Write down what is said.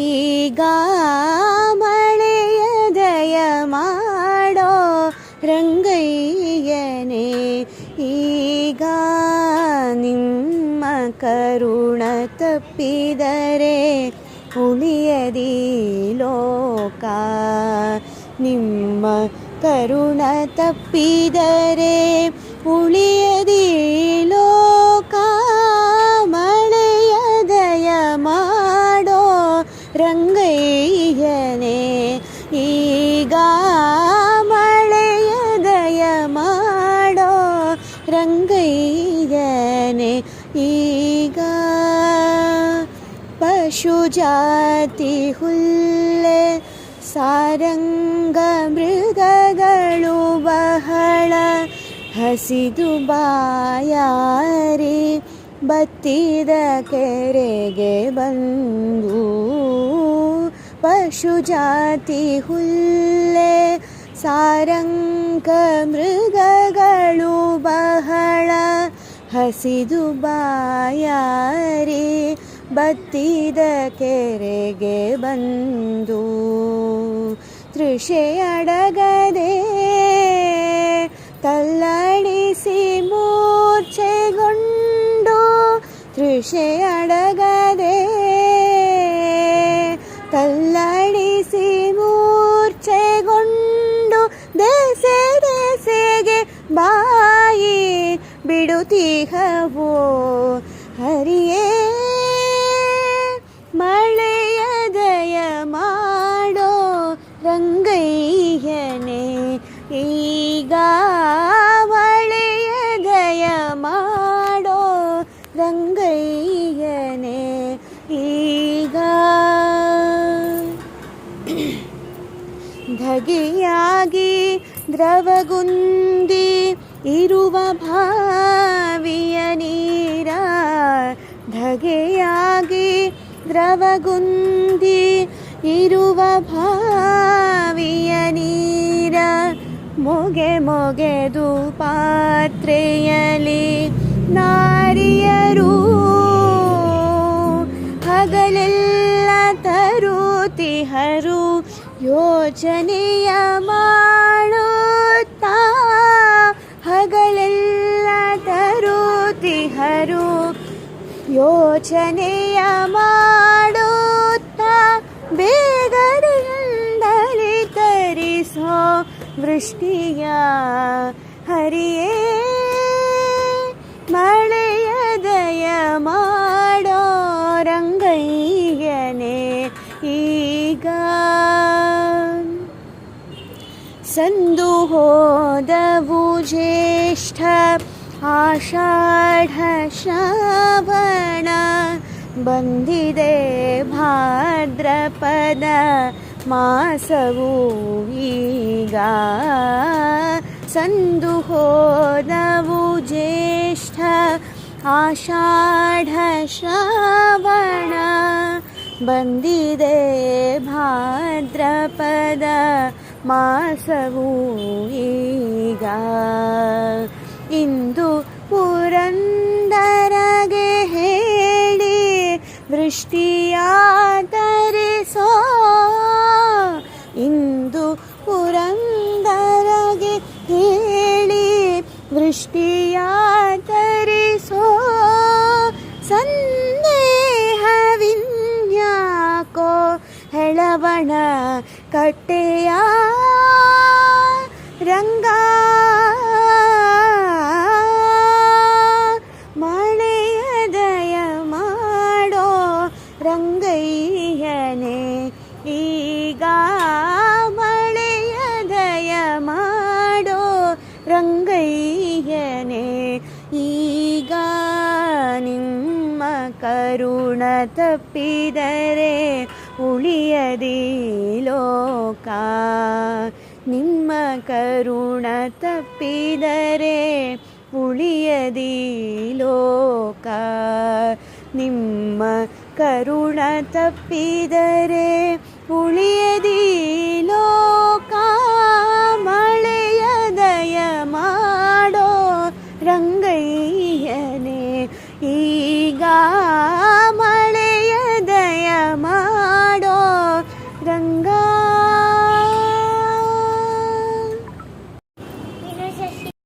ಈಗ ಮಳೆಯ ದಯ ಮಾಡೋ ರಂಗಯ್ಯನೇ, ಈಗ ನಿಮ್ಮ ಕರುಣ ತಪ್ಪಿದರೆ ಉಳಿಯದಿ ಲೋಕ. ನಿಮ್ಮ ಕರುಣ ತಪ್ಪಿದರೆ ಉಳಿಯದಿ ಲೋಕ. ರಂಗಯ್ಯನೇ ಈಗ ಮಳೆಯ ದಯ ಮಾಡೋ ರಂಗಯ್ಯನೇ ಈಗ ಪಶು ಜಾತಿ ಹುಲ್ಲೆ ಸಾರಂಗ ಮೃಗಗಳು ಬಹಳ ಹಸಿದು ಬಾಯಾರಿ ಬತ್ತಿದ ಕೆರೆಗೆ ಬಂದು ಪಶು ಜಾತಿ ಹುಲ್ಲೆ ಸಾರಂಗ ಮೃಗಗಳು ಬಹಳ ಹಸಿದು ಬಾಯಾರಿ, ಬತ್ತಿದ ಕೆರೆಗೆ ಬಂದು ತೃಷೆಯಡಗದೆ ತಲ್ಲಣಿಸಿ ಮೂರ್ಛೆಗೊಂಡು ತೃಷೆಯಡಗದೆ ಬಿಡುತ್ತೀಹವೋ ಹರಿಯೇ, ಮಳೆಯ ದಯ ಮಾಡೋ ರಂಗಯ್ಯನೇ ಈಗ ಮಳೆಯ ದಯ ಮಾಡೋ ರಂಗಯ್ಯನೇ ಈಗ ಧಗೆಯಾಗಿ ದ್ರವಗುಂದಿ ಇರುವ ಭಾವಿಯ ದ್ರವಗುಂದಿ ಇರುವ ಭಾವಿಯ ನೀರ ಮೊಗೆ ಮೊಗೆದು ಪಾತ್ರೆಯಲಿ ನಾರಿಯರು ಹಗಲೆಲ್ಲ ತರುತಿಹರು ಯೋಚನೆಯ ಮಾಡುತ್ತಾ ಹಗಲೆಲ್ಲ ತರುತಿಹರು ಯೋಚನೆಯ ಮಾಡುತ್ತಾ ವೃಷ್ಟಿಯ ಹರಿಯೇ ಮಳೆಯ ದಯ ಮಾಡೋ ರಂಗಯ್ಯನೇ ಈಗ. ಸಂದು ಹೋದವು ಜ್ಯೇಷ್ಠ ಆಷಾಢ ಶ್ರಾವಣ ಬಂದಿದೆ ಭಾದ್ರಪದ ಮಾಸವು ಈಗ ಸಂದು ಹೋದವು ಜ್ಯೇಷ್ಠ ಆಷಾಢ ಶ್ರಾವಣ. ಬಂದಿದೆ ಭಾದ್ರಪದ ಮಾಸವು ಈಗ. ಇಂದು ಪುರಂದರಗೆ ಹೇಳಿ ವೃಷ್ಟಿಯ ವೃಷ್ಟಿಯ ತರಿಸೋ ಸಂದೇಹವಿನ್ಯಾಕೋ ಹೆಳವಣ ಕಟ್ಟೆಯ ರಂಗ ನಿಮ್ಮ ಕರುಣ ತಪ್ಪಿದರೆ ಉಳಿಯದಿ ಲೋಕ ನಿಮ್ಮ ಕರುಣ ತಪ್ಪಿದರೆ ಉಳಿಯದಿ ಲೋಕ ನಿಮ್ಮ ಕರುಣ ತಪ್ಪಿದರೆ ಉಳಿಯದಿ